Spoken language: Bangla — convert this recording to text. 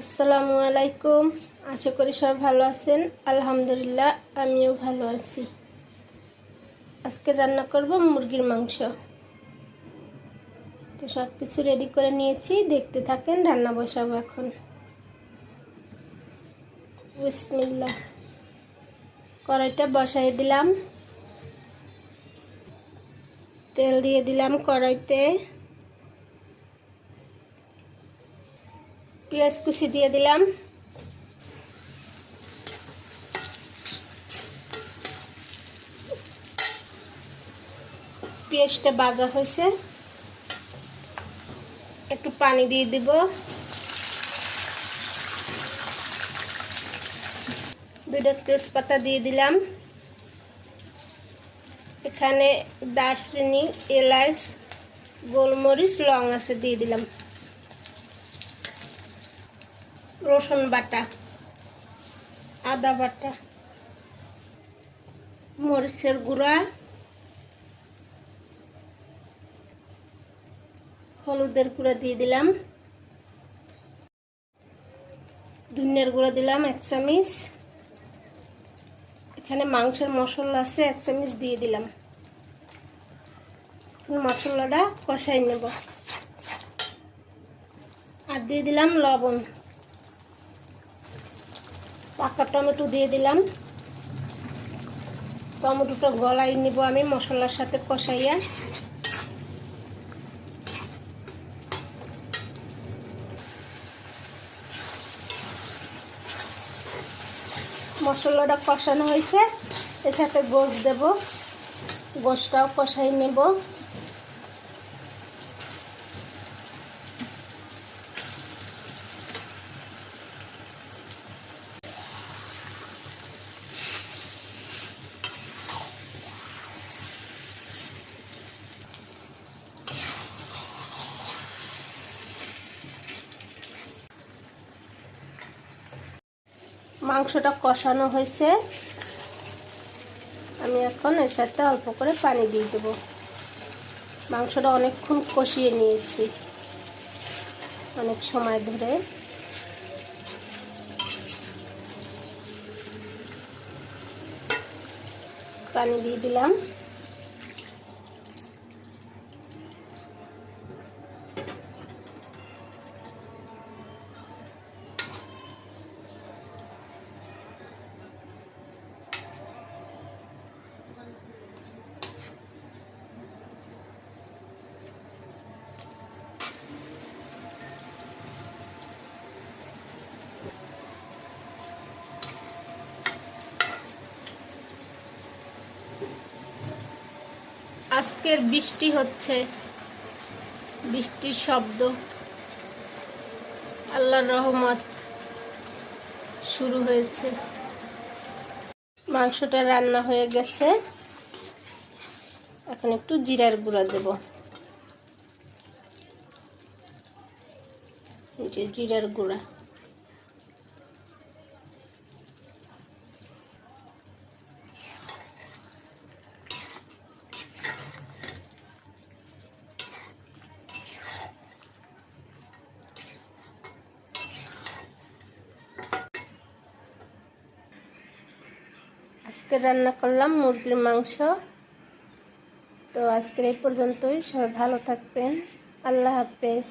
আসসালামু আলাইকুম। আশা করি সবাই ভালো আছেন। আলহামদুলিল্লাহ, আমিও ভালো আছি। আজকে রান্না করব মুরগির মাংস। তো সব কিছু রেডি করে নিয়েছি। দেখতে থাকেন, রান্না বসাবো এখন। বিসমিল্লাহ। কড়াইটা বসাই দিলাম। তেল দিয়ে দিলাম কড়াইতে। পেঁয়াজ কুচি দিয়ে দিলাম। পেঁয়াজটা বাজা হয়েছে। একটু পানি দিয়ে দিব। দুইটা তেজপাতা দিয়ে দিলাম। এখানে দারচিনি, এলাচ, গোলমরিচ, লং আছে দিয়ে দিলাম। রসুন বাটা, আদা বাটা, মরিচের গুঁড়া, হলুদের গুঁড়া দিয়ে দিলাম। ধনিয়ার গুঁড়া দিলাম এক চামিচ। এখানে মাংসের মশলা আছে, এক চামিচ দিয়ে দিলাম। মশলাটা কষাই নেব। আর দিয়ে দিলাম লবণ। পাকা টমেটো দিয়ে দিলাম। টমেটোটা গলাই নিব আমি মশলার সাথে কষাইয়া। মশলাটা কষানো হয়েছে, এর সাথে গোস দেব। গোসটাও কষাই নেব। মাংসটা কষানো হয়েছে। আমি এখন এর সাথে অল্প করে পানি দিয়ে দেবো। মাংসটা অনেকক্ষণ কষিয়ে নিয়েছি। অনেক সময় ধরে। পানি দিয়ে দিলাম। আজকের বৃষ্টি হচ্ছে। বৃষ্টির শব্দ। আল্লাহর রহমত শুরু হয়েছে। মাংসটা রান্না হয়ে গেছে। এখন একটু জিরার গুঁড়া দেব। যে জিরার গুঁড়া। আজকে রান্না করলাম মুরগির মাংস। তো আজকের এই পর্যন্তই। সবাই ভালো থাকবেন। আল্লাহ হাফেজ।